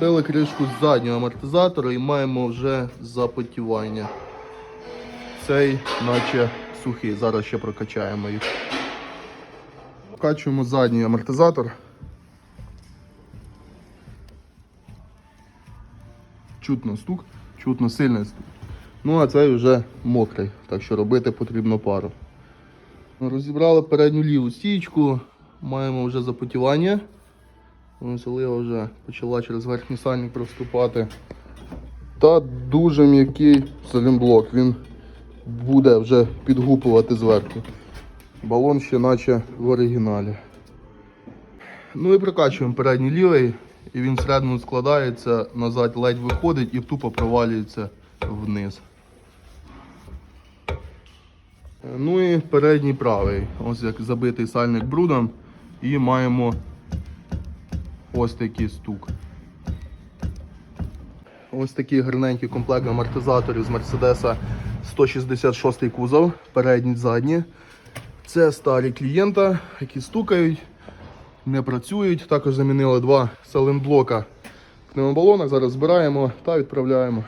Збили кришку з заднього амортизатора і маємо вже запотівання. Цей наче сухий. Зараз ще прокачаємо їх. Вкачуємо задній амортизатор. Чутно стук, чутно сильний стук. Ну, а цей вже мокрий, так що робити потрібно пару. Розібрали передню ліву стійку, маємо вже запотівання. Ось олива вже почала через верхній сальник проступати. Та дуже м'який салімблок, він буде вже підгупувати зверху. Балон ще наче в оригіналі. Ну і прикачуємо передній лівий, і він всередину складається, назад ледь виходить і тупо провалюється вниз. Ну і передній правий. Ось як забитий сальник брудом. І маємо ось такий стук. Ось такий гарненький комплект амортизаторів з Мерседеса 166 кузов, передні, задні. Це старі клієнта, які стукають, не працюють. Також замінили два саленблока в пневмобалонах. Зараз збираємо та відправляємо.